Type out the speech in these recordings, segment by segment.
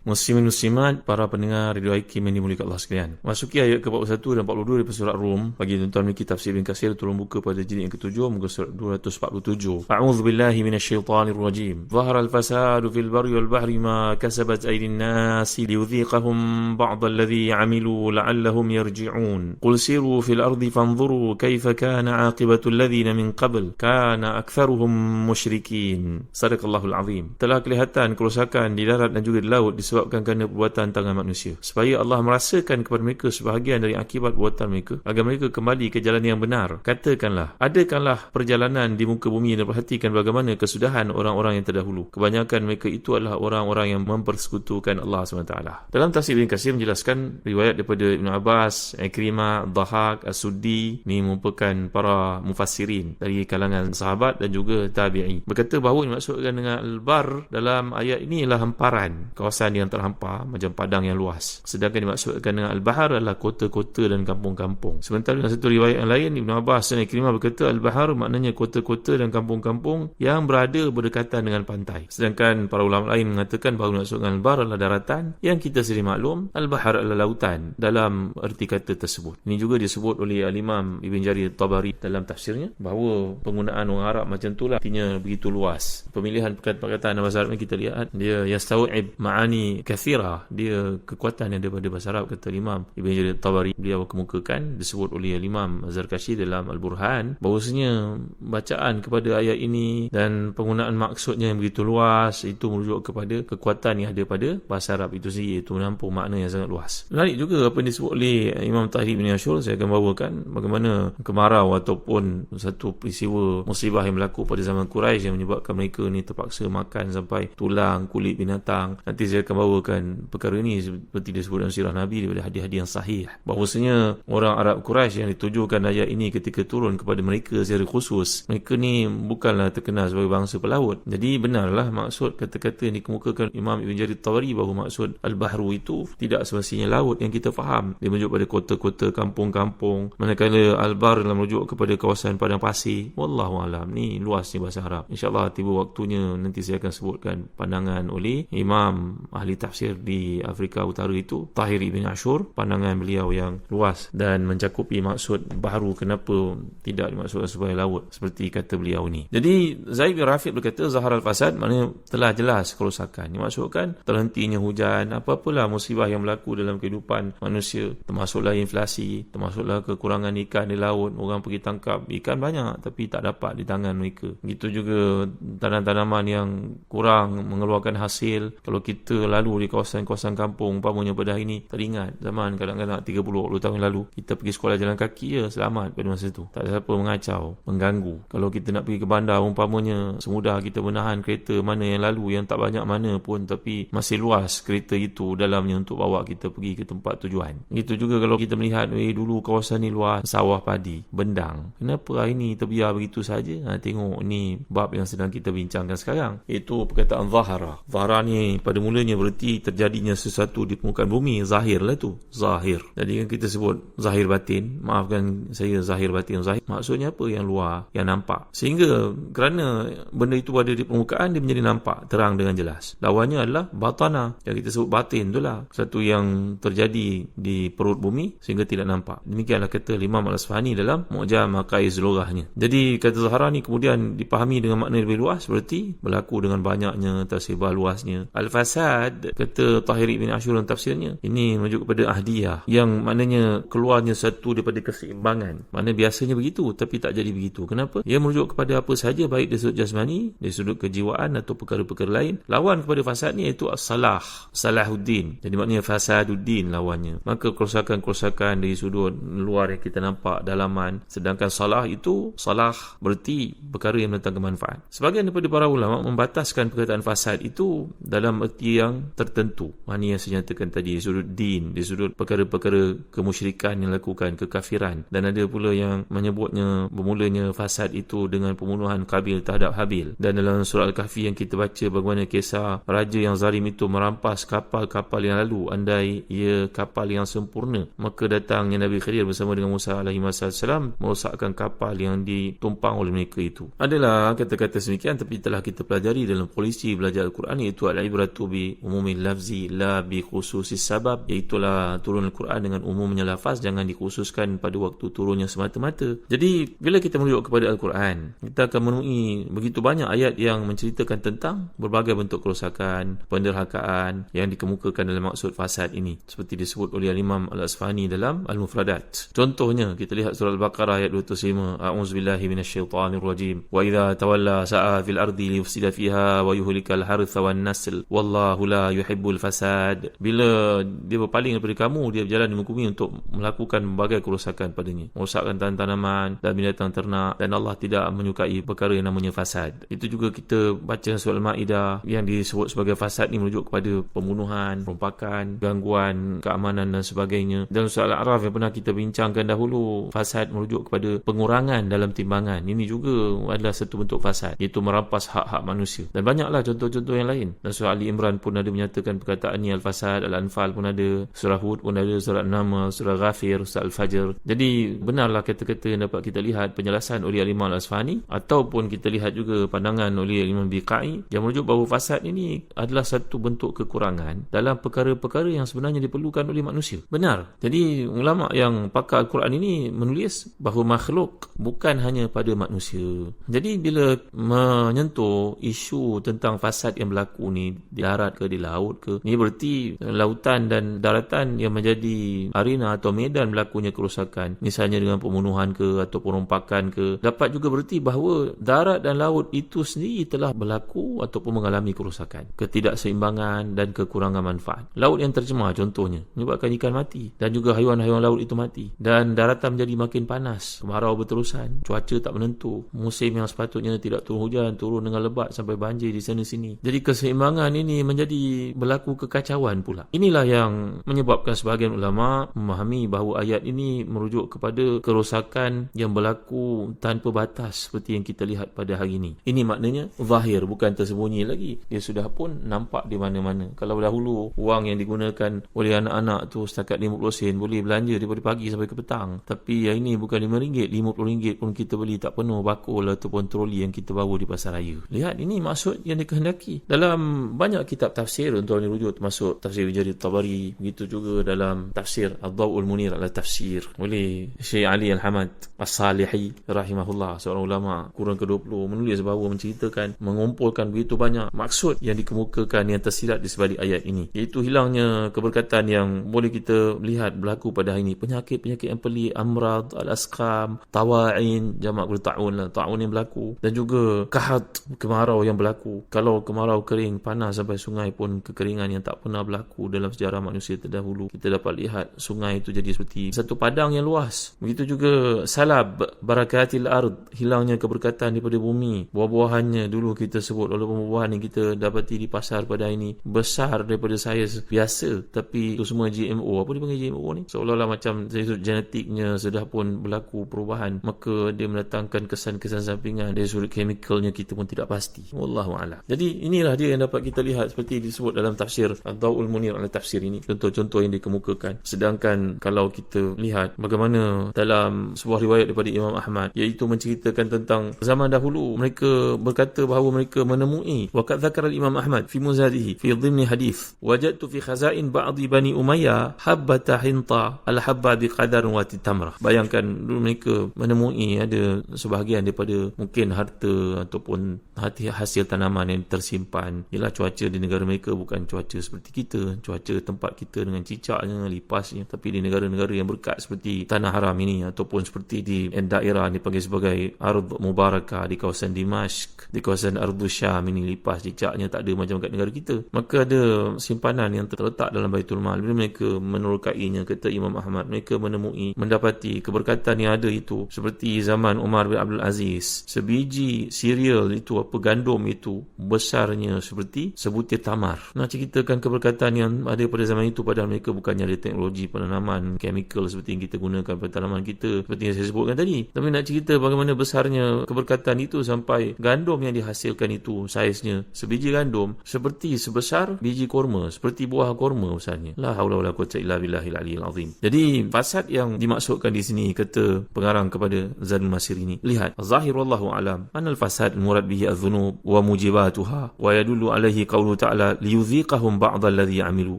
Muslimin muslimat, para pendengar Radio Aikim yang dimuliakan Allah sekalian. Masuki ayat ke-41 dan 42 daripada surat Rum. Bagi tuan-tuan memiliki tafsir bin Kasir, tolong buka pada jilid yang ke-7, muka surat 247. A'udhu billahi minasyaitanir rajim. Zahara al-fasadu fil barri wal bahri ma kasabat aydin nasi liyudhiqahum ba'd alladhi 'amilu la'allahum yarji'un. Qul siru fil ardi fanzuru kayfa kana 'aqibatu alladhina min qabl. Kana aktharuhum musyrikin. Sadaqallahul azim. Telah kelihatan kerusakan di darat dan juga di laut disebabkan kerana perbuatan tangan manusia. Supaya Allah merasakan kepada mereka sebahagian dari akibat perbuatan mereka agar mereka kembali ke jalan yang benar. Katakanlah, adakanlah perjalanan di muka bumi dan perhatikan bagaimana kesudahan orang-orang yang terdahulu. Kebanyakan mereka itu adalah orang-orang yang mempersekutukan Allah SWT. Dalam tafsir Ibn Qasir menjelaskan riwayat daripada Ibn Abbas, Ikrimah, Dahak, As-Suddi ini merupakan para mufassirin dari kalangan sahabat dan juga tabi'i. Berkata bahawa dimaksudkan dengan al-bar dalam ayat ini adalah hamparan kawasan yang terhampar macam padang yang luas. Sedangkan dimaksudkan dengan Al-Bahar adalah kota-kota dan kampung-kampung. Sementara dalam satu riwayat yang lain, Ibn Abbas dan Ikrimah berkata Al-Bahar maknanya kota-kota dan kampung-kampung yang berada berdekatan dengan pantai. Sedangkan para ulama lain mengatakan bahawa dimaksudkan Al-Bahar adalah daratan yang kita sendiri maklum Al-Bahar adalah lautan dalam erti kata tersebut. Ini juga disebut oleh Al-Imam Ibn Jarir Tabari dalam tafsirnya bahawa penggunaan orang Arab macam itulah artinya begitu luas. Pemilihan perkataan-perkataan Arab kita lihat dia yastau'ib ma'ani kathira dia kekuatan yang daripada bahasa Arab kata Imam Ibn Jarir Tabari beliau kemukakan disebut oleh Imam Zarkashi dalam Al-Burhan bahawasanya bacaan kepada ayat ini dan penggunaan maksudnya yang begitu luas itu merujuk kepada kekuatan yang ada pada bahasa Arab itu sendiri. Itu menampung makna yang sangat luas. Menarik juga apa yang disebut oleh Imam Tahir bin Ashur saya akan bawakan bagaimana kemarau ataupun satu peristiwa musibah yang berlaku pada zaman Quraisy yang menyebabkan mereka ni terpaksa makan sampai tulang kulit binatang. Nanti saya akan bawakan perkara ini seperti disebut dalam sirah Nabi daripada hadis-hadis yang sahih. Bahawasanya orang Arab Quraisy yang ditujukan ayat ini ketika turun kepada mereka secara khusus mereka ni bukanlah terkenal sebagai bangsa pelaut. Jadi benarlah maksud kata-kata yang dikemukakan Imam Ibn Jarir Tawari bahawa maksud Al-Bahru itu tidak semestinya laut yang kita faham. Dia merujuk pada kota-kota kampung-kampung manakala Al-Bar dalam merujuk kepada kawasan padang pasir. Wallahu alam. Ni luas ni bahasa Arab. insyaAllah tiba waktunya nanti saya akan sebutkan pandangan oleh Imam ahli ahli tafsir di Afrika Utara itu Tahir Ibn Ashur pandangan beliau yang luas dan mencakupi maksud baharu kenapa tidak dimaksudkan sebagai laut seperti kata beliau ni. Jadi Zaid bin Rafiq berkata Zahar al-Fasad maknanya telah jelas kerosakan. Dimaksudkan terhentinya hujan apa-apalah musibah yang berlaku dalam kehidupan manusia termasuklah inflasi termasuklah kekurangan ikan di laut orang pergi tangkap ikan banyak tapi tak dapat di tangan mereka. Begitu juga tanam-tanaman yang kurang mengeluarkan hasil. Kalau kita lalu di kawasan-kawasan kampung umpamanya pada hari ini teringat zaman kadang-kadang 30-40 tahun lalu kita pergi sekolah jalan kaki ya selamat pada masa itu tak ada siapa mengacau mengganggu. Kalau kita nak pergi ke bandar umpamanya semudah kita menahan kereta mana yang lalu yang tak banyak mana pun tapi masih luas kereta itu dalamnya untuk bawa kita pergi ke tempat tujuan. Itu juga kalau kita melihat eh dulu kawasan ni luas sawah padi bendang. Kenapa hari ini terbiar begitu saja? Ha, tengok ni bab yang sedang kita bincangkan sekarang. Itu perkataan zahara. Zahara ni pada mulanya ber seperti terjadinya sesuatu di permukaan bumi zahir lah tu. Zahir. Jadi kan kita sebut zahir batin maafkan saya zahir batin zahir. Maksudnya apa yang luar yang nampak? Sehingga kerana benda itu ada di permukaan dia menjadi nampak terang dengan jelas. Lawannya adalah batana. Yang kita sebut batin tu lah. Satu yang terjadi di perut bumi sehingga tidak nampak. Demikianlah kata Imam Al-Asfahani dalam Mu'jam Maqaiz Lurahnya. Jadi kata Zahra ni kemudian dipahami dengan makna lebih luas seperti berlaku dengan banyaknya tersebar luasnya. Al-Fasad fasad kata Tahiri bin Ashur dalam tafsirnya ini merujuk kepada ahdiyah yang maknanya keluarnya satu daripada keseimbangan. Mana biasanya begitu tapi tak jadi begitu. Kenapa? Ia merujuk kepada apa saja baik dari sudut jasmani dari sudut kejiwaan atau perkara-perkara lain. Lawan kepada fasad ni iaitu as-salah salahuddin. Jadi maknanya fasaduddin lawannya. Maka kerosakan-kerosakan dari sudut luar yang kita nampak dalaman sedangkan salah itu salah berarti perkara yang mendatangkan manfaat. Sebagian daripada para ulama membataskan perkataan fasad itu dalam erti yang tertentu. Mana yang saya nyatakan tadi. Di sudut din di sudut perkara-perkara kemusyrikan yang lakukan kekafiran. Dan ada pula yang menyebutnya bermulanya fasad itu dengan pembunuhan Kabil terhadap Habil. Dan dalam surah Al-Kahfi yang kita baca bagaimana kisah raja yang zalim itu merampas kapal-kapal yang lalu. Andai ia kapal yang sempurna maka datangnya Nabi Khidir bersama dengan Musa alaihi wasallam merosakkan kapal yang ditumpang oleh mereka itu. Adalah kata-kata semikian tapi telah kita pelajari dalam polisi belajar Al-Quran iaitu al-ibratu bi umumil lafzi la bi khususis sabab iaitulah turun Al-Quran dengan umumnya lafaz jangan dikhususkan pada waktu turunnya semata-mata. Jadi bila kita merujuk kepada Al-Quran kita akan menemui begitu banyak ayat yang menceritakan tentang berbagai bentuk kerosakan penderhakaan yang dikemukakan dalam maksud fasad ini. Seperti disebut oleh Imam Al-Asfani dalam Al-Mufradat. Contohnya kita lihat surah Al-Baqarah ayat 205 a'udzubillahi minasyaitanirrajim wa idza tawalla sa'a fil ardi liyufsida fiha wa yuhlikal hartha wan nasl. Wallahu la yuhibbul fasad. Bila dia berpaling daripada kamu dia berjalan di muka bumi untuk melakukan berbagai kerosakan padanya. Merosakkan tanaman dan binatang ternak. Dan Allah tidak menyukai perkara yang namanya fasad. Itu juga kita baca surah Al-Maidah yang disebut sebagai fasad ni merujuk kepada pembunuhan perompakan gangguan keamanan dan sebagainya. Dalam surah Al-A'raf yang pernah kita bincangkan dahulu fasad merujuk kepada pengurangan dalam timbangan. Ini juga adalah satu bentuk fasad. Iaitu merampas hak-hak manusia. Dan banyaklah contoh-contoh yang lain. Dan surah Ali Imran pun ada menyatakan perkataan ni Al-Fasad Al-Anfal pun ada surah Hud pun ada surah Nama surah Ghafir surah Al-Fajr. Jadi benarlah kata-kata yang dapat kita lihat penjelasan oleh Al-Imam Al-Asfani ataupun kita lihat juga pandangan oleh Imam Biqai yang merujuk bahawa fasad ini adalah satu bentuk kekurangan dalam perkara-perkara yang sebenarnya diperlukan oleh manusia. Benar. Jadi ulama yang pakar Al-Quran ini menulis bahawa makhluk bukan hanya pada manusia. Jadi bila menyentuh isu tentang fasad yang berlaku ni di darat ke di laut ke. Ni berarti lautan dan daratan yang menjadi arena atau medan berlakunya kerosakan. Misalnya dengan pembunuhan ke atau perompakan ke. Dapat juga berarti bahawa darat dan laut itu sendiri telah berlaku ataupun mengalami kerosakan. Ketidakseimbangan dan kekurangan manfaat. Laut yang tercemar contohnya menyebabkan ikan mati. Dan juga haiwan-haiwan laut itu mati. Dan daratan menjadi makin panas kemarau berterusan cuaca tak menentu. Musim yang sepatutnya tidak turun hujan turun dengan lebat sampai banjir di sana sini jadi keseimbangan ini menjadi berlaku kekacauan pula. Inilah yang menyebabkan sebahagian ulama memahami bahawa ayat ini merujuk kepada kerosakan yang berlaku tanpa batas seperti yang kita lihat pada hari ini. Ini maknanya zahir bukan tersembunyi lagi. Dia sudah pun nampak di mana-mana. Kalau dahulu wang yang digunakan oleh anak-anak tu setakat 50 sen boleh belanja daripada pagi sampai ke petang. Tapi yang ini bukan RM5 RM50 pun kita beli tak penuh bakul ataupun troli yang kita bawa di pasar raya. Lihat ini maksud yang dikehendaki. Dalam banyak kitab tafsir untuk yang rujuk termasuk tafsir Jarir Tabari begitu juga dalam tafsir Ad-Daw'ul Munir ala tafsir oleh Syekh Ali Al-Hamad As-Salihi rahimahullah. Seorang ulama kurang ke-20 menulis bahawa menceritakan mengumpulkan begitu banyak maksud yang dikemukakan yang tersirat di sebalik ayat ini. Iaitu hilangnya keberkatan yang boleh kita lihat berlaku pada hari ini. Penyakit-penyakit yang pelik amrad al-asqam tawa'in jamak gula ta'un lah. Ta'un yang berlaku. Dan juga kahat kemarau yang berlaku. Kalau kemarau kering panas sampai sungai pun kekeringan yang tak pernah berlaku dalam sejarah manusia terdahulu. Kita dapat lihat sungai itu jadi seperti satu padang yang luas. Begitu juga salab barakatil ard hilangnya keberkatan daripada bumi. Buah-buahannya dulu kita sebut walaupun buah-buahan yang kita dapati di pasar pada ini besar daripada saya biasa. Tapi itu semua GMO apa dia panggil GMO ni? Seolah-olah macam genetiknya sudah pun berlaku perubahan. Maka dia mendatangkan kesan-kesan sampingan dari sudut chemicalnya kita pun tidak pasti. Wallahu a'lam jadi inilah dia yang dapat kita lihat seperti disebut dalam tafsir Ad-Daw'ul Munir ala tafsir ini. Contoh-contoh yang dikemukakan. Sedangkan kalau kita lihat bagaimana dalam sebuah riwayat daripada Imam Ahmad iaitu menceritakan tentang zaman dahulu mereka berkata bahawa mereka menemui waqad zakar Imam Ahmad fi muzadihi fi dhimni hadith wajadtu fi khazain ba'di bani Umayyah habbata hinta al-habba biqadar wa tamrah. Bayangkan dulu mereka menemui ada sebahagian daripada mungkin harta ataupun hati hasil tanaman yang tersimpan. Ialah cuaca di negara mereka mereka bukan cuaca seperti kita. Cuaca tempat kita dengan cicaknya lipasnya tapi di negara-negara yang berkat seperti tanah haram ini ataupun seperti di daerah dipanggil sebagai Ard Mubarakah di kawasan Dimashq di kawasan Ardu Syam ini lipas cicaknya tak ada macam kat negara kita. Maka ada simpanan yang terletak dalam Baitul Mal. Bila mereka menerukainya kata Imam Ahmad mereka menemui mendapati keberkatan yang ada itu seperti zaman Umar bin Abdul Aziz. Sebiji cereal itu apa gandum itu besarnya seperti sebutir tamar nak ceritakan keberkatan yang ada pada zaman itu padahal mereka bukannya ada teknologi penanaman chemical seperti yang kita gunakan pada tanaman kita seperti yang saya sebutkan tadi. Tapi nak cerita bagaimana besarnya keberkatan itu sampai gandum yang dihasilkan itu saiznya sebiji gandum seperti sebesar biji korma seperti buah korma besarnya. La haula wala quwwata illa billahil aliyil azim. Jadi fasad yang dimaksudkan di sini kata pengarang kepada Zadul Masir ini lihat zahir wallahu alam anal fasad murad bihi az-dzunub wa mujibatuha wa yadullu alaihi qawlu ta'ala liyudhiqahum ba'd alladhi amilu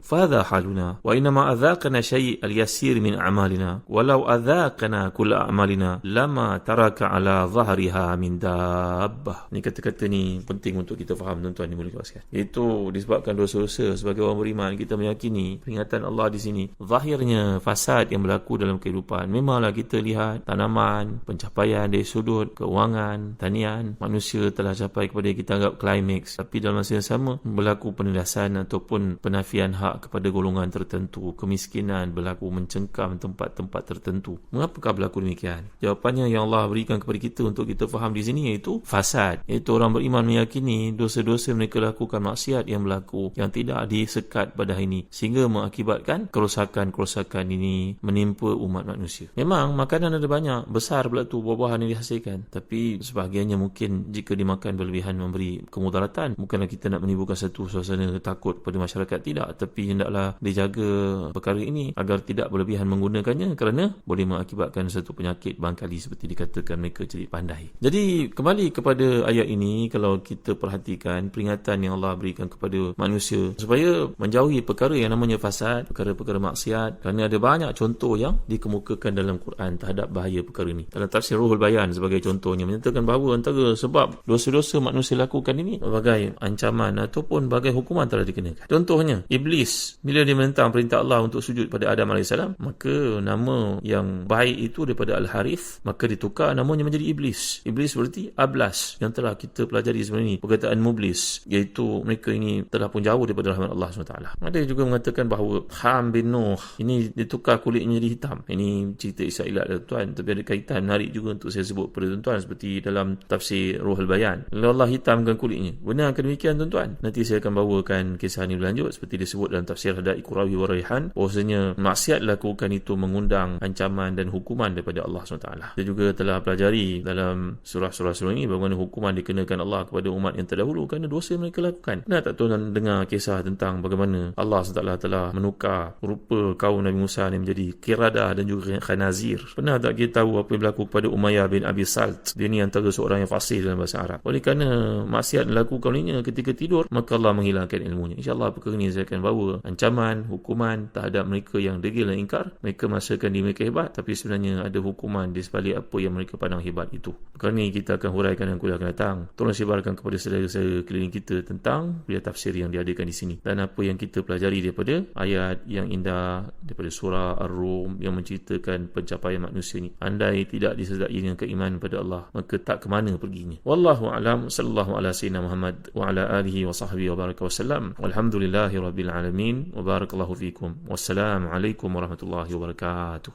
fahadha haluna wa inma adhaqana shay' al-yasir min a'malina walau adhaqana kull a'malina lama taraka ala dhahriha min dabbah ni kata-kata ni penting untuk kita faham tuan-tuan ni boleh sekalian. Itu disebabkan dosa-dosa sebagai orang beriman. Kita meyakini peringatan Allah di sini. Zahirnya fasad yang berlaku dalam kehidupan. Memanglah kita lihat tanaman pencapaian dari sudut keuangan tanian. Manusia telah capai kepada kita anggap climax. Tapi dalam masa yang sama berlaku penindasan ataupun penafian hak kepada golongan tertentu kemiskinan berlaku mencengkam tempat-tempat tertentu. Mengapakah berlaku demikian? Jawapannya yang Allah berikan kepada kita untuk kita faham di sini iaitu fasad. Iaitu orang beriman meyakini dosa-dosa mereka lakukan maksiat yang berlaku yang tidak disekat pada ini sehingga mengakibatkan kerosakan-kerosakan ini menimpa umat manusia. Memang makanan ada banyak besar pula tu buah-buahan yang dihasilkan. Tapi sebahagiannya mungkin jika dimakan berlebihan memberi kemudaratan bukanlah kita nak menimbulkan satu suasana takut pada masyarakat? Tidak. Tapi hendaklah dijaga perkara ini agar tidak berlebihan menggunakannya kerana boleh mengakibatkan satu penyakit bangkali seperti dikatakan mereka jadi pandai. Jadi kembali kepada ayat ini kalau kita perhatikan peringatan yang Allah berikan kepada manusia supaya menjauhi perkara yang namanya fasad perkara-perkara maksiat kerana ada banyak contoh yang dikemukakan dalam Quran terhadap bahaya perkara ini. Dalam tafsir Ruhul Bayan sebagai contohnya menyatakan bahawa antara sebab dosa-dosa manusia lakukan ini berbagai ancaman ataupun berbagai hukuman telah dikenakan. Contohnya, Iblis bila dia menentang perintah Allah untuk sujud pada Adam AS, maka nama yang baik itu daripada Al-Harith, maka ditukar namanya menjadi Iblis. Iblis berarti Ablas yang telah kita pelajari sebelum ini. Perkataan Mublis, iaitu mereka ini telah pun jauh daripada rahmat Allah SWT. Ada juga mengatakan bahawa Ham bin Nuh, ini ditukar kulitnya jadi hitam. Ini cerita Israelat lah tuan, tapi ada kaitan menarik juga untuk saya sebut pada tuan-tuan seperti dalam tafsir Ruhul Bayan. Allah hitamkan kulitnya. Benar ke demikian tuan-tuan? Nanti saya akan bawakan kisah ini berlanjut seperti disebut dalam tafsir Hadai Qurawi wa Raihan. Bahawasanya maksiat lakukan itu mengundang ancaman dan hukuman daripada Allah SWT. Kita juga telah pelajari dalam surah-surah sebelum ini bagaimana hukuman dikenakan Allah kepada umat yang terdahulu kerana dosa mereka lakukan. Pernah tak tuan dengar kisah tentang bagaimana Allah SWT telah menukar rupa kaum Nabi Musa ini menjadi kiradah dan juga khanazir. Pernah tak kita tahu apa yang berlaku kepada Umayyah bin Abi Salt? Dia ni antara seorang yang fasih dalam bahasa Arab. Oleh kerana maksiat dilakukan olehnya ketika tidur maka Allah menghilangkan mengamalkan ilmunya. InsyaAllah perkara ini saya akan bawa ancaman, hukuman terhadap mereka yang degil dan ingkar. Mereka masakan diri mereka hebat tapi sebenarnya ada hukuman di sebalik apa yang mereka pandang hebat itu. Perkara ini kita akan huraikan dan kuliah akan datang. Tolong sebarkan kepada saudara-saudara keliling kita tentang bila tafsir yang diadakan di sini. Dan apa yang kita pelajari daripada ayat yang indah daripada surah Ar-Rum yang menceritakan pencapaian manusia ini. Andai tidak disertai dengan keimanan pada Allah, maka tak ke mana perginya. Wallahu a'lam sallallahu alaihi wa sallam Muhammad wa ala alihi wa sahbihi wa baraka wa. وسلم. والحمد لله رب العالمين. وبارك الله فيكم. والسلام عليكم ورحمة الله وبركاته.